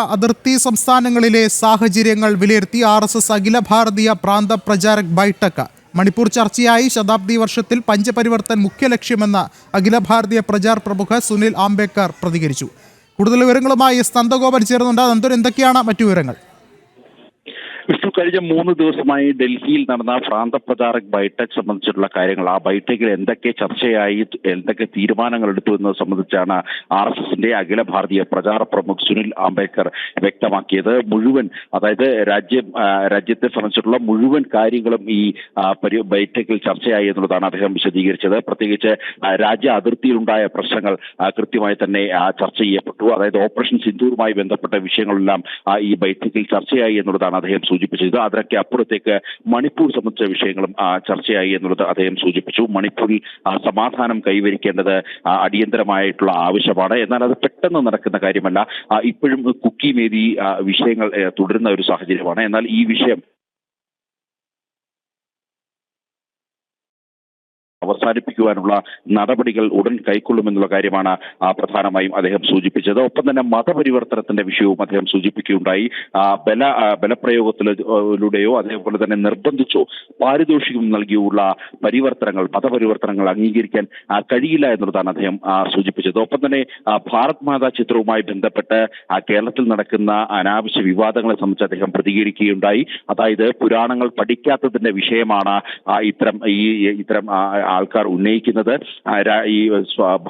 അതിർത്തി സംസ്ഥാനങ്ങളിലെ സാഹചര്യങ്ങൾ വിലയിരുത്തി ആർ എസ് എസ് അഖില ഭാരതീയ പ്രാന്ത പ്രചാരക് ബൈഠക്ക് മണിപ്പൂർ ചർച്ചയായി. ശതാബ്ദി വർഷത്തിൽ പഞ്ചപരിവർത്തൻ മുഖ്യ ലക്ഷ്യമെന്ന് അഖില ഭാരതീയ പ്രചാർ പ്രമുഖ സുനിൽ ആംബേക്കർ പ്രതികരിച്ചു. കൂടുതൽ വിവരങ്ങളുമായി എസ് നന്ദഗോപൻ ചേർന്നുണ്ട് നന്ദൻ എന്തൊക്കെയാണ് മറ്റു വിവരങ്ങൾ? കഴിഞ്ഞ മൂന്ന് ദിവസമായി ഡൽഹിയിൽ നടന്ന പ്രാന്തപ്രചാരക് ബൈഠക് സംബന്ധിച്ചിട്ടുള്ള കാര്യങ്ങൾ. ആ ബൈഠക്കിൽ എന്തൊക്കെ ചർച്ചയായി എന്തൊക്കെ തീരുമാനങ്ങൾ എടുത്തു എന്നത് സംബന്ധിച്ചാണ് ആർ എസ് എസിന്റെ അഖില ഭാരതീയ പ്രചാര പ്രമുഖ് സുനിൽ ആംബേദ്കർ വ്യക്തമാക്കിയത്. മുഴുവൻ അതായത് രാജ്യം രാജ്യത്തെ സംബന്ധിച്ചിട്ടുള്ള മുഴുവൻ കാര്യങ്ങളും ഈ ബൈടെക്കിൽ ചർച്ചയായി എന്നുള്ളതാണ് അദ്ദേഹം വിശദീകരിച്ചത്. പ്രത്യേകിച്ച് രാജ്യ അതിർത്തിയിലുണ്ടായ പ്രശ്നങ്ങൾ കൃത്യമായി തന്നെ ചർച്ച ചെയ്യപ്പെട്ടു. അതായത് ഓപ്പറേഷൻ സിന്ധൂറുമായി ബന്ധപ്പെട്ട വിഷയങ്ങളെല്ലാം ഈ ബൈഠക്കിൽ ചർച്ചയായി എന്നുള്ളതാണ് അദ്ദേഹം സൂചിപ്പിച്ചത്. അതിനൊക്കെ അപ്പുറത്തേക്ക് മണിപ്പൂർ സംബന്ധിച്ച വിഷയങ്ങളും ചർച്ചയായി എന്നുള്ളത് അദ്ദേഹം സൂചിപ്പിച്ചു. മണിപ്പൂരിൽ സമാധാനം കൈവരിക്കേണ്ടത് അടിയന്തരമായിട്ടുള്ള ആവശ്യമാണ്. എന്നാൽ അത് പെട്ടെന്ന് നടക്കുന്ന കാര്യമല്ല. ഇപ്പോഴും കുക്കി മേരി വിഷയങ്ങൾ തുടരുന്ന ഒരു സാഹചര്യമാണ്. എന്നാൽ ഈ വിഷയം അവസാനിപ്പിക്കുവാനുള്ള നടപടികൾ ഉടൻ കൈക്കൊള്ളുമെന്നുള്ള കാര്യമാണ് പ്രധാനമായും അദ്ദേഹം സൂചിപ്പിച്ചത്. ഒപ്പം തന്നെ മതപരിവർത്തനത്തിന്റെ വിഷയവും അദ്ദേഹം സൂചിപ്പിക്കുകയുണ്ടായി. ബല ബലപ്രയോഗത്തിലൂടെയോ അതേപോലെ തന്നെ നിർബന്ധിച്ചോ പാരിതോഷികം നൽകിയുള്ള പരിവർത്തനങ്ങൾ മതപരിവർത്തനങ്ങൾ അംഗീകരിക്കാൻ കഴിയില്ല എന്നുള്ളതാണ് അദ്ദേഹം സൂചിപ്പിച്ചത്. ഒപ്പം തന്നെ ഭാരത് മാതാ ചിത്രവുമായി ബന്ധപ്പെട്ട് കേരളത്തിൽ നടക്കുന്ന അനാവശ്യ വിവാദങ്ങളെ സംബന്ധിച്ച് അദ്ദേഹം പ്രതികരിക്കുകയുണ്ടായി. അതായത് പുരാണങ്ങൾ പഠിക്കാത്തതിന്റെ വിഷയമാണ് ഇത്തരം ഈ ഇത്തരം ആൾക്കാർ ഉന്നയിക്കുന്നത്. ഈ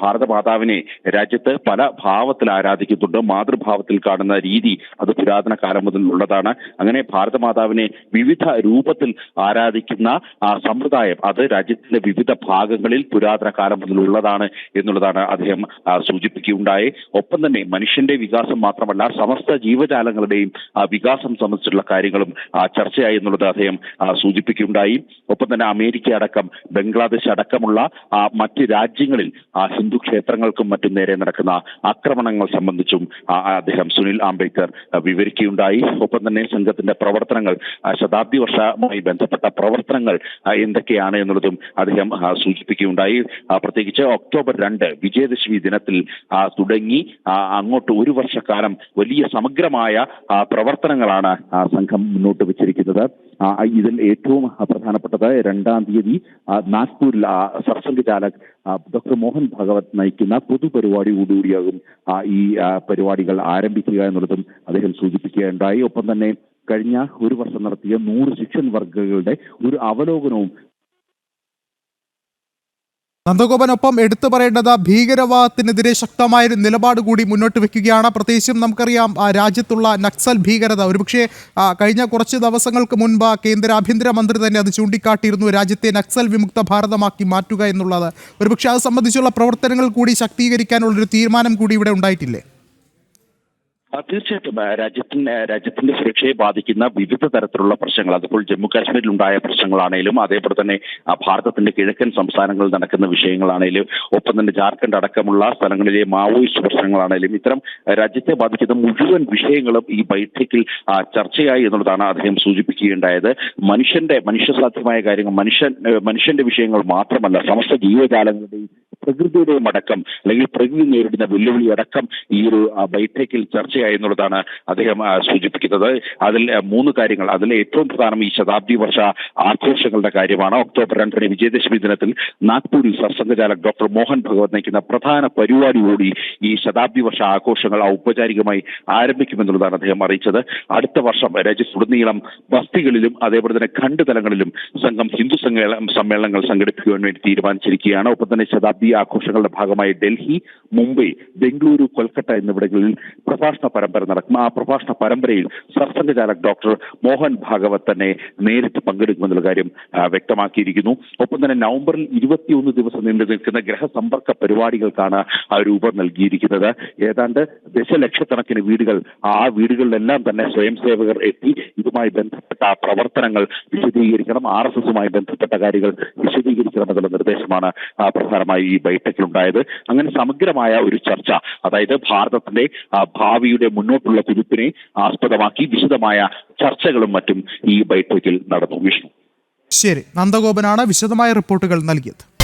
ഭാരത മാതാവിനെ രാജ്യത്ത് പല ഭാവത്തിൽ ആരാധിക്കുന്നുണ്ട്. മാതൃഭാവത്തിൽ കാണുന്ന രീതി അത് പുരാതന കാലം മുതൽ ഉള്ളതാണ്. അങ്ങനെ ഭാരതമാതാവിനെ വിവിധ രൂപത്തിൽ ആരാധിക്കുന്ന ആ സമ്പ്രദായം അത് രാജ്യത്തിന്റെ വിവിധ ഭാഗങ്ങളിൽ പുരാതന കാലം മുതൽ ഉള്ളതാണ് എന്നുള്ളതാണ് അദ്ദേഹം സൂചിപ്പിക്കുകയുണ്ടായി. ഒപ്പം തന്നെ മനുഷ്യന്റെ വികാസം മാത്രമല്ല സമസ്ത ജീവജാലങ്ങളുടെയും വികാസം സംബന്ധിച്ചിട്ടുള്ള കാര്യങ്ങളും ചർച്ചയായി എന്നുള്ളത് അദ്ദേഹം സൂചിപ്പിക്കുകയുണ്ടായി. ഒപ്പം തന്നെ അമേരിക്ക അടക്കം ബംഗ്ലാദേശ് അടക്കമുള്ള ആ, മറ്റ് രാജ്യങ്ങളിൽ ഹിന്ദു ക്ഷേത്രങ്ങൾക്കും മറ്റും നേരെ നടക്കുന്ന ആക്രമണങ്ങൾ സംബന്ധിച്ചും അദ്ദേഹം സുനിൽ ആംബേദ്കർ വിവരിക്കുകയുണ്ടായി. ഒപ്പം തന്നെ സംഘത്തിന്റെ പ്രവർത്തനങ്ങൾ ശതാബ്ദി വർഷമായി ബന്ധപ്പെട്ട പ്രവർത്തനങ്ങൾ എന്തൊക്കെയാണ് എന്നുള്ളതും അദ്ദേഹം സൂചിപ്പിക്കുകയുണ്ടായി. പ്രത്യേകിച്ച് ഒക്ടോബർ രണ്ട് വിജയദശമി ദിനത്തിൽ തുടങ്ങി അങ്ങോട്ട് ഒരു വർഷക്കാലം വലിയ സമഗ്രമായ പ്രവർത്തനങ്ങളാണ് സംഘം മുന്നോട്ട് വെച്ചിരിക്കുന്നത്. ഇതിൽ ഏറ്റവും പ്രധാനപ്പെട്ടത് രണ്ടാം തീയതി നാഗ്പൂരിൽ സർസംഘ ചാലക് ഡോക്ടർ മോഹൻ ഭഗവത് നയിക്കുന്ന പൊതുപരിപാടിയോടുകൂടിയാകും ഈ പരിപാടികൾ ആരംഭിക്കുക എന്നുള്ളതും അദ്ദേഹം സൂചിപ്പിക്കുകയുണ്ടായി. ഒപ്പം തന്നെ കഴിഞ്ഞ ഒരു വർഷം നടത്തിയ നൂറ് ശിക്ഷൻ വർഗങ്ങളുടെ ഒരു അവലോകനവും നന്ദഗോപനൊപ്പം എടുത്തു പറയേണ്ടത് ഭീകരവാദത്തിനെതിരെ ശക്തമായൊരു നിലപാട് കൂടി മുന്നോട്ട് വെക്കുകയാണ്. പ്രത്യേകിച്ചും നമുക്കറിയാം രാജ്യത്തുള്ള നക്സൽ ഭീകരത. ഒരുപക്ഷെ കഴിഞ്ഞ കുറച്ച് ദിവസങ്ങൾക്ക് മുൻപ് കേന്ദ്ര ആഭ്യന്തരമന്ത്രി തന്നെ അത് ചൂണ്ടിക്കാട്ടിയിരുന്നു രാജ്യത്തെ നക്സൽ വിമുക്ത ഭാരതമാക്കി മാറ്റുക എന്നുള്ളത്. ഒരുപക്ഷെ അത് സംബന്ധിച്ചുള്ള പ്രവർത്തനങ്ങൾ കൂടി ശക്തീകരിക്കാനുള്ളൊരു തീരുമാനം കൂടി ഇവിടെ ഉണ്ടായിട്ടില്ലേ? തീർച്ചയായിട്ടും. രാജ്യത്തിന് രാജ്യത്തിന്റെ സുരക്ഷയെ ബാധിക്കുന്ന വിവിധ തരത്തിലുള്ള പ്രശ്നങ്ങൾ അതിപ്പോൾ ജമ്മു കാശ്മീരിൽ ഉണ്ടായ പ്രശ്നങ്ങളാണേലും അതേപോലെ തന്നെ ഭാരതത്തിന്റെ കിഴക്കൻ സംസ്ഥാനങ്ങളിൽ നടക്കുന്ന വിഷയങ്ങളാണേലും ഒപ്പം തന്നെ ജാർഖണ്ഡ് അടക്കമുള്ള സ്ഥലങ്ങളിലെ മാവോയിസ്റ്റ് പ്രശ്നങ്ങളാണേലും ഇത്തരം രാജ്യത്തെ ബാധിക്കുന്ന മുഴുവൻ വിഷയങ്ങളും ഈ ബൈഠക്കിൽ ചർച്ചയായി എന്നുള്ളതാണ് അദ്ദേഹം സൂചിപ്പിക്കുകയുണ്ടായത്. മനുഷ്യന്റെ മനുഷ്യസാധ്യമായ കാര്യങ്ങൾ മനുഷ്യൻ മനുഷ്യന്റെ വിഷയങ്ങൾ മാത്രമല്ല സമസ്ത ജീവജാലങ്ങളുടെയും പ്രകൃതിയുടെയും അടക്കം അല്ലെങ്കിൽ പ്രകൃതി നേരിടുന്ന വെല്ലുവിളി അടക്കം ഈ ഒരു ബൈഠക്കിൽ ചർച്ചയായി എന്നുള്ളതാണ് അദ്ദേഹം സൂചിപ്പിക്കുന്നത്. അതിൽ മൂന്ന് കാര്യങ്ങൾ. അതിൽ ഏറ്റവും പ്രധാനം ഈ ശതാബ്ദി വർഷ ആഘോഷങ്ങളുടെ കാര്യമാണ്. ഒക്ടോബർ രണ്ടിന് വിജയദശമി ദിനത്തിൽ നാഗ്പൂരിൽ സർസംഘചാലക് ഡോക്ടർ മോഹൻ ഭഗവത് നയിക്കുന്ന പ്രധാന പരിപാടിയോടി ഈ ശതാബ്ദി വർഷ ആഘോഷങ്ങൾ ഔപചാരികമായി ആരംഭിക്കുമെന്നുള്ളതാണ് അദ്ദേഹം അറിയിച്ചത്. അടുത്ത വർഷം രാജ്യത്തുടനീളം ബസ്തികളിലും അതേപോലെ തന്നെ ഖണ്ഡ് തലങ്ങളിലും സംഘം ഹിന്ദു സമ്മേള സമ്മേളനങ്ങൾ സംഘടിപ്പിക്കുവാൻ വേണ്ടി തീരുമാനിച്ചിരിക്കുകയാണ്. ഒപ്പം തന്നെ ശതാബ്ദി ആഘോഷങ്ങളുടെ ഭാഗമായി ഡൽഹി മുംബൈ ബംഗളൂരു കൊൽക്കത്ത എന്നിവിടങ്ങളിൽ പ്രഭാഷണ പരമ്പര നടക്കും. ആ പ്രഭാഷണ പരമ്പരയിൽ സർസംഘചാലക് ഡോക്ടർ മോഹൻ ഭാഗവത് തന്നെ നേരിട്ട് പങ്കെടുക്കുമെന്നുള്ള കാര്യം വ്യക്തമാക്കിയിരിക്കുന്നു. ഒപ്പം തന്നെ നവംബറിൽ ഇരുപത്തിയൊന്ന് ദിവസം നീണ്ടു നിൽക്കുന്ന ഗ്രഹസമ്പർക്ക പരിപാടികൾക്കാണ് രൂപം നൽകിയിരിക്കുന്നത്. ഏതാണ്ട് ദശലക്ഷക്കണക്കിന് വീടുകൾ ആ വീടുകളിലെല്ലാം തന്നെ സ്വയം സേവകർ എത്തി ഇതുമായി ബന്ധപ്പെട്ട പ്രവർത്തനങ്ങൾ വിശദീകരിക്കണം. ആർ എസ് എസുമായി ബന്ധപ്പെട്ട കാര്യങ്ങൾ വിശദീകരിക്കണം എന്നുള്ള നിർദ്ദേശമാണ് പ്രധാനമായി ഈ ബൈഠക്കിലുണ്ടായത്. അങ്ങനെ സമഗ്രമായ ഒരു ചർച്ച. അതായത് ഭാരതത്തിന്റെ ഭാവിയുടെ മുന്നോട്ടുള്ള കുതിപ്പിനെ ആസ്പദമാക്കി വിശദമായ ചർച്ചകളും മറ്റും ഈ ബൈഠക്കിൽ നടന്നു. വിഷ്ണു. ശരി. നന്ദഗോപനാണ് വിശദമായ റിപ്പോർട്ടുകൾ നൽകിയത്.